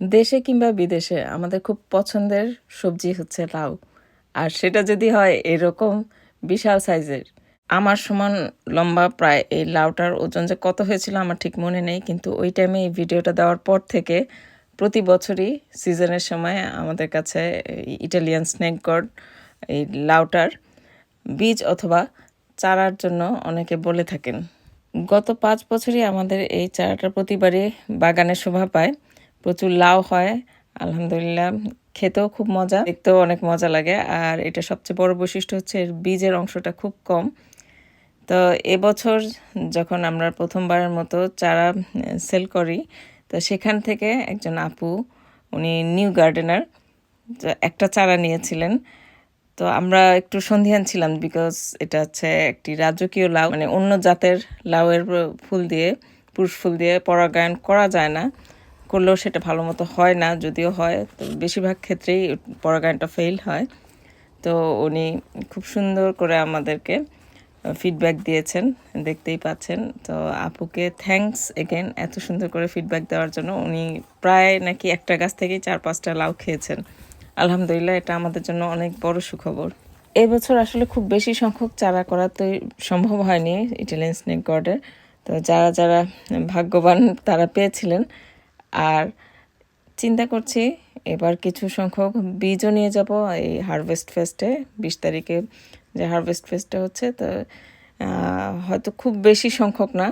দেশে কিংবা বিদেশে আমাদের খুব পছন্দের সবজি হচ্ছে লাউ। আর সেটা যদি হয় এরকম বিশাল সাইজের। আমার সমান লম্বা প্রায় এই লাউটার ওজন যে কত হয়েছিল আমার ঠিক মনে নেই, কিন্তু ওই টাইমে এই ভিডিওটা দেওয়ার পর থেকে প্রতি বছরই সিজনের সময় আমাদের কাছে ইটালিয়ান স্নেক গড এই লাউটার বীজ অথবা চারার জন্য অনেকে বলে থাকেন। গত পাঁচ বছরই আমাদের এই চারাটা প্রতিবারই বাগানে শোভা পায়। প্রচুর লাউ হয়, আলহামদুলিল্লাহ। খেতেও খুব মজা, দেখতেও অনেক মজা লাগে। আর এটা সবচেয়ে বড় বৈশিষ্ট্য হচ্ছে এর বীজের অংশটা খুব কম। তো এবছর যখন আমরা প্রথমবারের মতো চারা সেল করি, তো সেখান থেকে একজন আপু, উনি নিউ গার্ডেনার একটা চারা নিয়েছিলেন। তো আমরা একটু সন্ধিহান ছিলাম বিকজ এটা হচ্ছে একটি রাজকীয় লাউ। মানে অন্য জাতের লাউয়ের ফুল দিয়ে, পুরুষ ফুল দিয়ে পরাগায়ন করা যায় না। করলেও সেটা ভালো মতো হয় না, যদিও হয়। তো বেশিরভাগ ক্ষেত্রেই পরাগায়নটা ফেল হয়। তো উনি খুব সুন্দর করে আমাদেরকে ফিডব্যাক দিয়েছেন, দেখতেই পাচ্ছেন। তো আপুকে থ্যাঙ্কস এগেন এত সুন্দর করে ফিডব্যাক দেওয়ার জন্য উনি প্রায় নাকি একটা গাছ থেকেই চার পাঁচটা লাউ খেয়েছেন। আলহামদুলিল্লাহ, এটা আমাদের জন্য অনেক বড় সুখবর। এবছর আসলে খুব বেশি সংখ্যক চারা করা তো সম্ভব হয়নি ইটালিয়ান স্নেক গডের তো যারা যারা ভাগ্যবান তারা পেয়েছিলেন। আর চিন্তা করছি এবার কিছু সংখ্যক বীজও নিয়ে যাব এই হারভেস্ট ফেস্টে বিশ তারিখে যে হারভেস্ট ফেস্টটা হচ্ছে, তো হয়তো খুব বেশি সংখ্যক না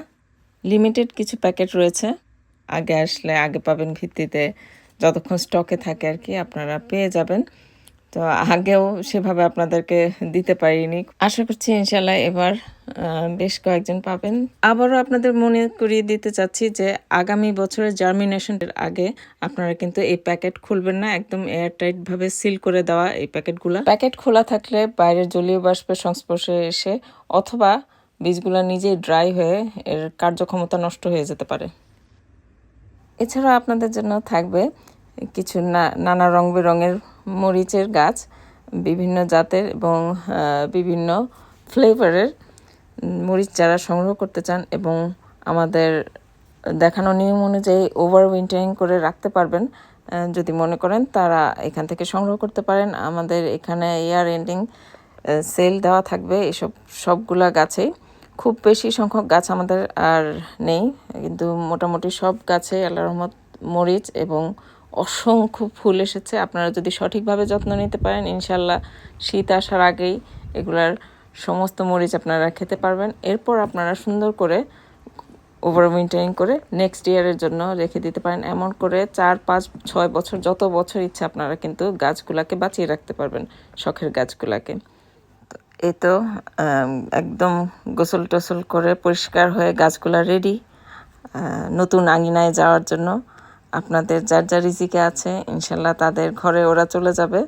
লিমিটেড কিছু প্যাকেট রয়েছে। আগে আসলে আগে পাবেন ভিত্তিতে যতক্ষণ স্টকে থাকে আর কি, আপনারা পেয়ে যাবেন। তো আগেও সেভাবে আপনাদেরকে দিতে পারিনি। আশা করছি ইনশাল্লাহ এবার বেশ কয়েকজন পাবেন। আবারও আপনাদের মনে করিয়ে দিতে চাচ্ছি যে আগামী বছরের জার্মিনেশনের আগে আপনারা কিন্তু এই প্যাকেট খুলবেন না। একদম এয়ারটাইট ভাবে সিল করে দেওয়া এই প্যাকেটগুলো। প্যাকেট খোলা থাকলে বাইরের জলীয় বাষ্পের সংস্পর্শে এসে অথবা বীজগুলো নিজেই ড্রাই হয়ে এর কার্যক্ষমতা নষ্ট হয়ে যেতে পারে। এছাড়া আপনাদের জন্য থাকবে কিছু না, নানা রং বেরঙের মরিচের গাছ বিভিন্ন জাতের এবং বিভিন্ন ফ্লেভারের মরিচ যারা সংগ্রহ করতে চান এবং আমাদের দেখানো নিয়ম অনুযায়ী ওভার উইন্টারিং করে রাখতে পারবেন যদি মনে করেন তারা এখান থেকে সংগ্রহ করতে পারেন। আমাদের এখানে ইয়ার এন্ডিং সেল দেওয়া থাকবে এসব সবগুলা গাছেই। খুব বেশি সংখ্যক গাছ আমাদের আর নেই, কিন্তু মোটামুটি সব গাছে আল্লাহ রহমত মরিচ এবং অসংখ্য ফুল এসেছে। আপনারা যদি সঠিকভাবে যত্ন নিতে পারেন ইনশাল্লাহ শীত আসার আগেই এগুলার সমস্ত মরিচ আপনারা খেতে পারবেন। এরপর আপনারা সুন্দর করে ওভার উইন্টারিং করে নেক্সট ইয়ারের জন্য রেখে দিতে পারেন। এমন করে চার, পাঁচ, ছয় বছর যত বছর ইচ্ছে আপনারা কিন্তু গাছগুলাকে বাঁচিয়ে রাখতে পারবেন, শখের গাছগুলাকে। এই তো একদম গোসল টোসল করে পরিষ্কার হয়ে গাছগুলা রেডি নতুন আঙিনায় যাওয়ার জন্য আপনাদের যার যার রিজিকে আছে, ইনশাল্লাহ তাদের ঘরে ওরা চলে যাবে।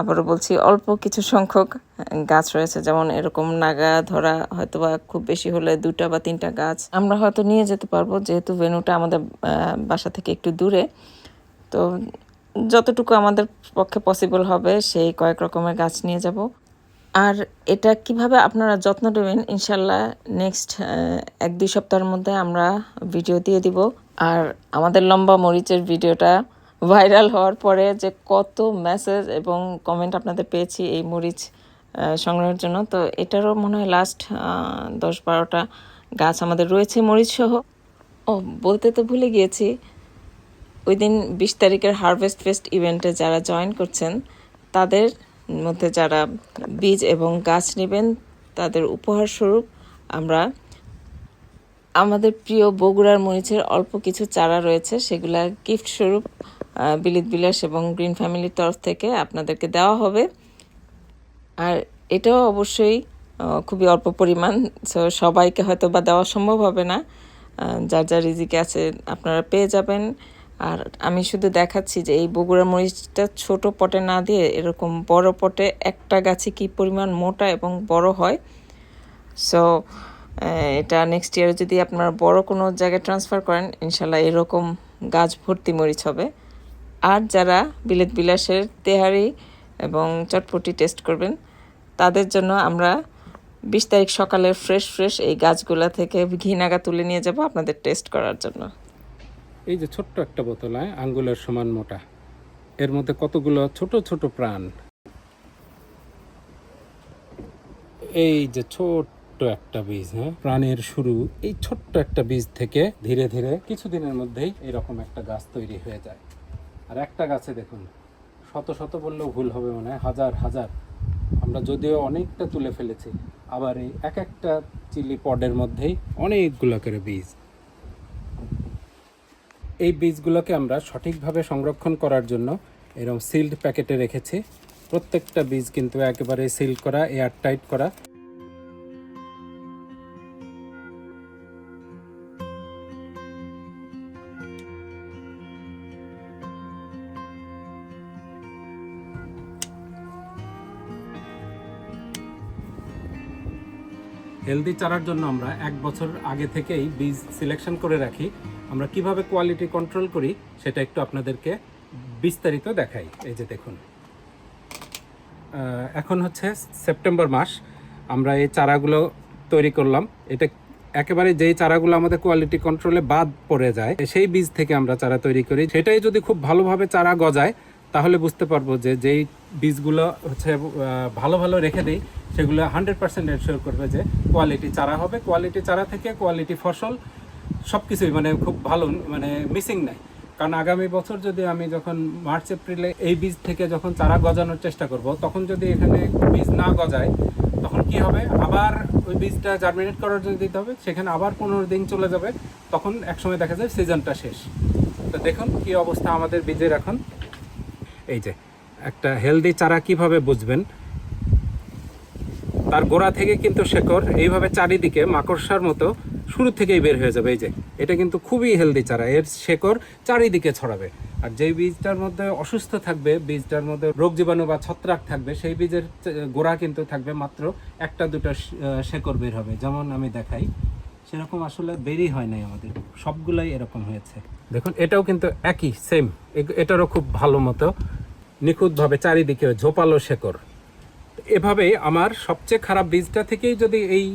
আবারও বলছি, অল্প কিছু সংখ্যক গাছ রয়েছে, যেমন এরকম নাগা, ধরা হয়তো বা খুব বেশি হলে দুটা বা তিনটা গাছ আমরা হয়তো নিয়ে যেতে পারব, যেহেতু ভেনুটা আমাদের বাসা থেকে একটু দূরে। তো যতটুকু আমাদের পক্ষে পসিবল হবে, সেই কয়েক রকমের গাছ নিয়ে যাব। আর এটা কীভাবে আপনারা যত্ন নেবেন, ইনশাল্লাহ নেক্সট এক দুই সপ্তাহের মধ্যে আমরা ভিডিও দিয়ে দিব। আর আমাদের লম্বা মরিচের ভিডিওটা ভাইরাল হওয়ার পরে যে কত মেসেজ এবং কমেন্ট আপনাদের পেয়েছি এই মরিচ সংগ্রহের জন্য। তো এটারও মনে হয় লাস্ট দশ বারোটা গাছ আমাদের রয়েছে মরিচ সহ। ও, বলতে তো ভুলে গিয়েছি। ওই দিন বিশ তারিখের হারভেস্ট ফেস্ট ইভেন্টে যারা জয়েন করছেন, তাদের মধ্যে যারা বীজ এবং গাছ নেবেন, তাদের উপহার স্বরূপ আমরা আমাদের প্রিয় বগুড়ার মরিচের অল্প কিছু চারা রয়েছে, সেগুলা গিফট স্বরূপ বিলিত বিলাস এবং গ্রিন ফ্যামিলির তরফ থেকে আপনাদেরকে দেওয়া হবে। আর এটাও অবশ্যই খুবই অল্প পরিমাণ সো সবাইকে হয়তো বা দেওয়া সম্ভব হবে না। যার যার রিজিকে আছে আপনারা পেয়ে যাবেন। আর আমি শুধু দেখাচ্ছি যে এই বগুড়া মরিচটা ছোট পটে না দিয়ে এরকম বড় পটে একটা গাছে কি পরিমাণ মোটা এবং বড় হয়। সো এটা নেক্সট ইয়ারে যদি আপনারা বড় কোনো জায়গায় ট্রান্সফার করেন, ইনশাল্লাহ এরকম গাছ ভর্তি মরিচ হবে। আর যারা বিলেত বিলাসের তেহারি এবং চটপটি টেস্ট করবেন, তাদের জন্য আমরা বিশ তারিখ সকালে ফ্রেশ ফ্রেশ এই গাছগুলা থেকে ঘি নাগা তুলে নিয়ে যাব আপনাদের টেস্ট করার জন্য। এই যে ছোট্ট একটা বোতল হ্যাঁ? আঙ্গুলের সমান মোটা। এর মধ্যে কতগুলো ছোট ছোট প্রাণ? এই যে ছোট্ট একটা বীজ হ্যাঁ? প্রাণের শুরু, এই ছোট্ট একটা বীজ থেকে ধীরে ধীরে কিছুদিনের মধ্যেই এরকম একটা গাছ তৈরি হয়ে যায়। আর একটা গাছে দেখুন, শত শত বললেও ভুল হবে মনে হয়, হাজার হাজার। আমরা যদিও অনেকটা তুলে ফেলেছি, আবার এই এক একটা চিলি পডের মধ্যেই অনেকগুলো করে বীজ। এই বীজগুলোকে আমরা সঠিকভাবে সংরক্ষণ করার জন্য এরকম সিল্ড প্যাকেটে রেখেছি। প্রত্যেকটা বীজ কিন্তু একেবারে সিল করা এয়ার টাইট করা। হেলদি চারার জন্য আমরা এক বছর আগে থেকেই বীজ সিলেকশন করে রাখি। আমরা কীভাবে কোয়ালিটি কন্ট্রোল করি সেটা একটু আপনাদেরকে বিস্তারিত দেখাই। এই যে দেখুন। এখন হচ্ছে সেপ্টেম্বর মাস। আমরা এই চারাগুলো তৈরি করলাম। এটা একেবারে যেই চারাগুলো আমাদের কোয়ালিটি কন্ট্রোলে বাদ পড়ে যায়, সেই বীজ থেকে আমরা চারা তৈরি করি। সেটাই যদি খুব ভালোভাবে চারা গজায় তাহলে বুঝতে পারব যে যেই বীজগুলো হচ্ছে ভালো ভালো রেখে দিই, সেগুলো হান্ড্রেড পার্সেন্ট এনশিওর করবে যে কোয়ালিটি চারা হবে। কোয়ালিটি চারা থেকে কোয়ালিটি ফসল সব কিছুই মানে খুব ভালো মানে মিসিং নাই। কারণ আগামী বছর যদি আমি যখন মার্চ এপ্রিলে এই বীজ থেকে যখন চারা গজানোর চেষ্টা করব, তখন যদি এখানে বীজ না গজায়, তখন কি হবে? আবার ওই বীজটা জার্মিনেট করার জন্য দিতে হবে, সেখানে আবার পনেরো দিন চলে যাবে, তখন একসময় দেখা যায় সিজনটা শেষ। তো দেখুন কি অবস্থা আমাদের বীজের এখন। এই যে, একটা হেলদি চারা কীভাবে বুঝবেন? তার গোড়া থেকে কিন্তু শেকড়, এইভাবে চারিদিকে মাকড়সার মতো শুরু থেকেই বের হয়ে যাবে। এই যে, এটা কিন্তু খুবই হেলদি চারা। এর শেকড় চারিদিকে ছড়াবে। আর যেই বীজটার মধ্যে অসুস্থ থাকবে, বীজটার মধ্যে রোগ জীবাণু বা ছত্রাক থাকবে, সেই বীজের গোড়া কিন্তু থাকবে মাত্র একটা দুটো শেকড় বের হবে। যেমন আমি দেখাই সেরকম আসলে বেরই হয় নাই আমাদের। সবগুলাই এরকম হয়েছে। দেখুন, এটাও কিন্তু একই সেম এটারও খুব ভালো মতো। নিখুঁতভাবে চারিদিকে ঝোপালো শেকড়। এভাবে আমার সবচেয়ে খারাপ বীজটা থেকেই যদি এই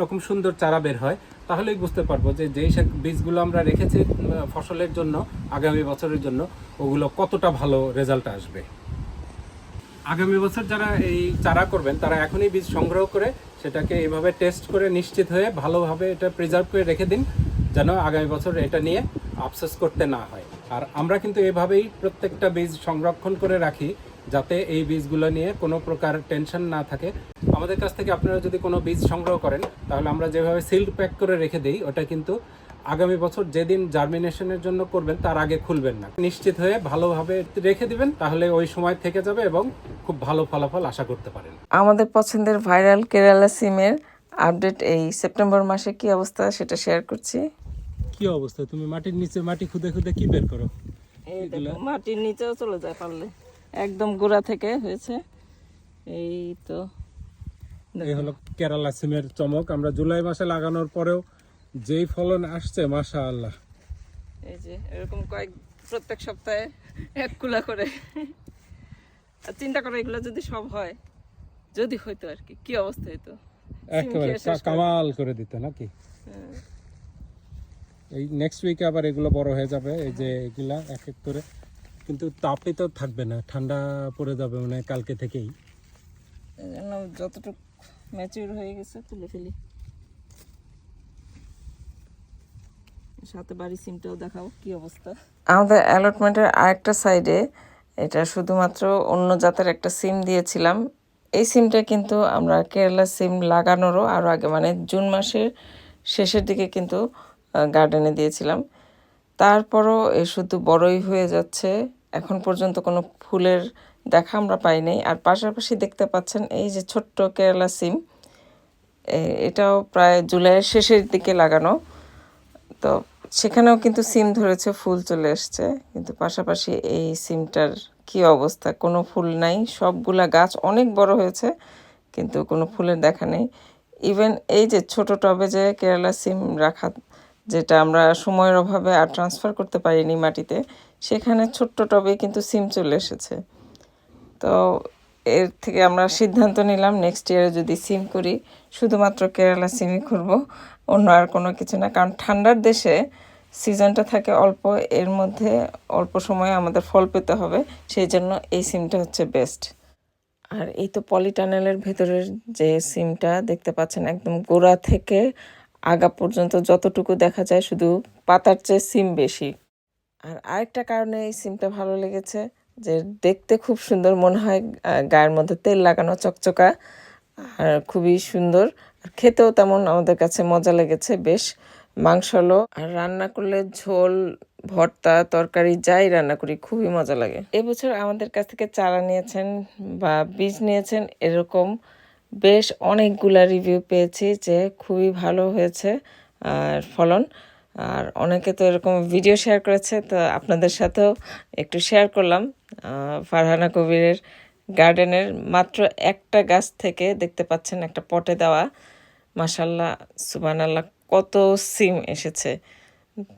রকম সুন্দর চারা বের হয়, তাহলেই বুঝতে পারব যে যেই বীজগুলো আমরা রেখেছি ফসলের জন্য, আগামী বছরের জন্য, ওগুলো কতটা ভালো রেজাল্ট আসবে। আগামী বছর যারা এই চারা করবেন, তারা এখনই বীজ সংগ্রহ করে সেটাকে এভাবে টেস্ট করে নিশ্চিত হয়ে ভালোভাবে এটা প্রিজার্ভ করে রেখে দিন, যেন আগামী বছর এটা নিয়ে আফসোস করতে না হয়। আর আমরা কিন্তু এভাবেই প্রত্যেকটা বীজ সংরক্ষণ করে রাখি, যাতে এই বীজগুলো নিয়ে কোনো প্রকার টেনশন না থাকে। আমাদের কাছ থেকে আপনারা যদি কোনো বীজ সংগ্রহ করেন, তাহলে আমরা যেভাবে সিল্ড প্যাক করে রেখে দিই, ওটা কিন্তু আগামী বছর যেদিন জার্মিনেশনের জন্য করবেন তার আগে খুলবেন না। নিশ্চিত হয়ে ভালোভাবে রেখে দিবেন তাহলে ওই সময় থেকে যাবে এবং খুব ভালো ফলাফল আশা করতে পারেন। আমাদের পছন্দের ভাইরাল কেরালা সিমের আপডেট এই সেপ্টেম্বর মাসে কি অবস্থা সেটা শেয়ার করছি। কি অবস্থা? তুমি মাটির নিচে মাটি খুদে খুদে কি বের করো? এই মাটির নিচেও চলে যায় পারলে। একদম গোড়া থেকে হয়েছে। এই তো এই হলো কেরালা সিমের চমক। আমরা জুলাই মাসে লাগানোর পরেও যেই ফলন আসছে মাশা আল্লাহ এই যে এরকম কয়েক প্রত্যেক সপ্তাহে এক কুলা করে চিন্তা করো এগুলো যদি সব হয় যদি হইতো আর কি কি অবস্থা হইতো? একেবারে কামাল করে দিত নাকি? হ্যাঁ। এই নেক্সট উইকে আবার এগুলো বড় হয়ে যাবে এই যে এগুলা এক এক করে। কিন্তু তাপে তো থাকবে না ঠান্ডা পড়ে যাবে মানে কালকে থেকেই। যতটুকু ম্যাচিউর হয়ে গেছে তুলে ফেলি। সাথে বাড়ি সিমটাও দেখাও কি অবস্থা। আমাদের অ্যালটমেন্টের আরেকটা সাইডে এটা শুধুমাত্র অন্য জাতের একটা সিম দিয়েছিলাম। এই সিমটা কিন্তু আমরা কেরালা সিম লাগানোরও আরও আগে মানে জুন মাসের শেষের দিকে কিন্তু গার্ডেনে দিয়েছিলাম। তারপরও এ শুধু বড়ই হয়ে যাচ্ছে। এখন পর্যন্ত কোনো ফুলের দেখা আমরা পাইনি আর পাশাপাশি দেখতে পাচ্ছেন এই যে ছোট্ট কেরালা সিম এটাও প্রায় জুলাইয়ের শেষের দিকে লাগানো। তো সেখানেও কিন্তু সিম ধরেছে, ফুল চলে এসছে। কিন্তু পাশাপাশি এই সিমটার কি অবস্থা? কোনো ফুল নাই, সবগুলা গাছ অনেক বড় হয়েছে, কিন্তু কোনো ফুলের দেখা নেই। ইভেন এই যে ছোট টবে যে কেরালা সিম রাখা, যেটা আমরা সময়ের অভাবে আর ট্রান্সফার করতে পারিনি মাটিতে, সেখানে ছোট্ট টবে কিন্তু সিম চলে এসেছে। তো এর থেকে আমরা সিদ্ধান্ত নিলাম নেক্সট ইয়ারে যদি সিম করি, শুধুমাত্র কেরালা সিমই করব অন্য আর কোনো কিছু না, কারণ ঠান্ডার দেশে সিজনটা থাকে অল্প, এর মধ্যে অল্প সময়ে আমাদের ফল পেতে হবে, সেই জন্য এই সিমটা হচ্ছে বেস্ট আর এই তো পলিটানেলের ভেতরের যে সিমটা দেখতে পাচ্ছেন, একদম গোড়া থেকে আগা পর্যন্ত যতটুকু দেখা যায়, শুধু পাতার চেয়ে সিম বেশি। আর আরেকটা কারণে এই সিমটা ভালো লেগেছে যে দেখতে খুব সুন্দর মনে হয় গায়ের মধ্যে তেল লাগানো চকচকা, আর খুবই সুন্দর। আর খেতেও তেমন আমাদের কাছে মজা লেগেছে বেশ। মাংসলো আর রান্না করলে ঝোল, ভর্তা, তরকারি যাই রান্না করি, খুবই মজা লাগে। এবছর আমাদের কাছ থেকে চারা নিয়েছেন বা বীজ নিয়েছেন এরকম বেশ অনেকগুলা রিভিউ পেয়েছি যে খুবই ভালো হয়েছে, আর ফলন। আর অনেকে তো এরকম ভিডিও শেয়ার করেছে, তো আপনাদের সাথেও একটু শেয়ার করলাম। ফারহানা কবিরের গার্ডেনের মাত্র একটা গাছ থেকে দেখতে পাচ্ছেন একটা পটে দেওয়া। মাসাল্লাহ সুবানাল্লাহ কত সিম এসেছে।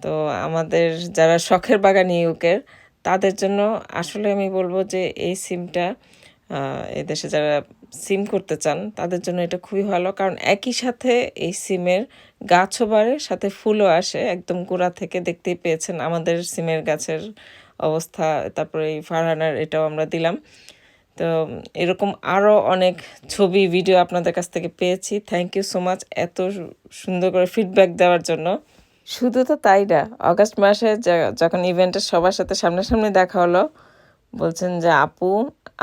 তো আমাদের যারা শখের বাগান ইউকের, তাদের জন্য আসলে আমি বলব যে এই সিমটা এদেশে যারা সিম করতে চান, তাদের জন্য এটা খুবই ভালো। কারণ একই সাথে এই সিমের গাছও বাড়ে, সাথে ফুলও আসে। একদম গোড়া থেকে দেখতেই পেয়েছেন আমাদের সিমের গাছের অবস্থা, তারপরে এই ফারহানার এটাও আমরা দিলাম। তো এরকম আরও অনেক ছবি, ভিডিও আপনাদের কাছ থেকে পেয়েছি। থ্যাংক ইউ সো মাচ এত সুন্দর করে ফিডব্যাক দেওয়ার জন্য। শুধু তো তাই না, অগাস্ট মাসে যখন ইভেন্টের সবার সাথে সামনাসামনি দেখা হলো, বলছেন যে, আপু,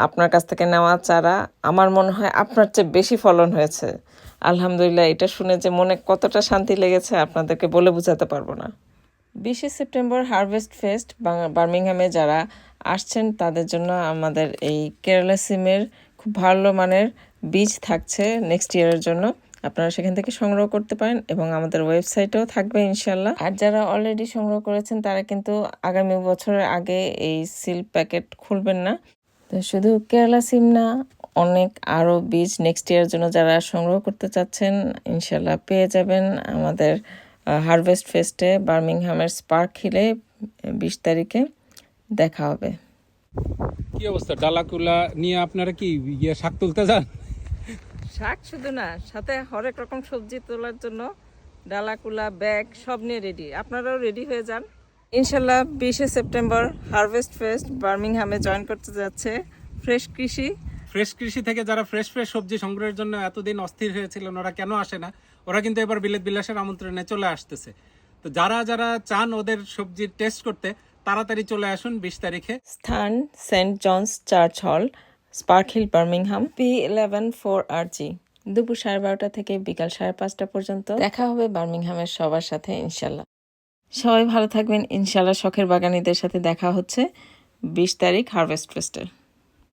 আপনার কাছ থেকে নেওয়া চারা আমার মনে হয় আপনার চেয়ে বেশি ফলন হয়েছে। আলহামদুলিল্লাহ, এটা শুনে যে মনে কতটা শান্তি লেগেছে, আপনাদেরকে বলে বোঝাতে পারব না। বিশে সেপ্টেম্বর হারভেস্ট ফেস্ট বার্মিংহামে যারা আসছেন, তাদের জন্য আমাদের এই কেরালা সিমের খুব ভালো মানের বীজ থাকছে নেক্সট ইয়ারের জন্য। আপনারা সেখান থেকে সংগ্রহ করতে পারেন এবং আমাদের ওয়েবসাইটেও থাকবে ইনশাল্লাহ আর যারা অলরেডি সংগ্রহ করেছেন, তারা কিন্তু আগামী বছরের আগে এই সিল প্যাকেট খুলবেন না। তো শুধু কেরালা সিম না, অনেক আরও বীজ নেক্সট ইয়ারের জন্য যারা সংগ্রহ করতে চাচ্ছেন ইনশাল্লাহ পেয়ে যাবেন আমাদের হারভেস্ট ফেস্টে বার্মিংহামের স্পার্ক হিলে বিশ তারিখে দেখা হবে। কি অবস্থা? ডালাকুলা নিয়ে আপনারা কি ইয়ে শাক তুলতে যান? শাক শুধু না সাথে হরেক রকম সবজি তোলার জন্য ডালাকুলা ব্যাগ সব নিয়ে রেডি আপনারাও রেডি হয়ে যান। ইনশাল্লাহ বিশে সেপ্টেম্বর হারভেস্ট ফেস্ট বার্মিংহামে জয়েন করতে যাচ্ছে ফ্রেশ কৃষি। ফ্রেশ কৃষি থেকে যারা ফ্রেশ ফ্রেশ সবজি সংগ্রহের জন্য এতদিন অস্থির হয়েছিল ওরা কেন আসে না? ওরা কিন্তু এবার বিলেত বিলাসের আমন্ত্রণে চলে আসতেছে। তো যারা যারা চান ওদের সবজির টেস্ট করতে, তাড়াতাড়ি চলে আসুন বিশ তারিখে। স্থান, saint John's church hall, Sparkhill, Birmingham. P eleven four R G. দুপুর সাড়ে বারোটা থেকে বিকাল সাড়ে পাঁচটা পর্যন্ত। দেখা হবে বার্মিংহামের সবার সাথে, ইনশাল্লাহ। সবাই ভালো থাকবেন। ইনশাল্লাহ শখের বাগানীদের সাথে দেখা হচ্ছে বিশ তারিখ হারভেস্ট ফেস্টের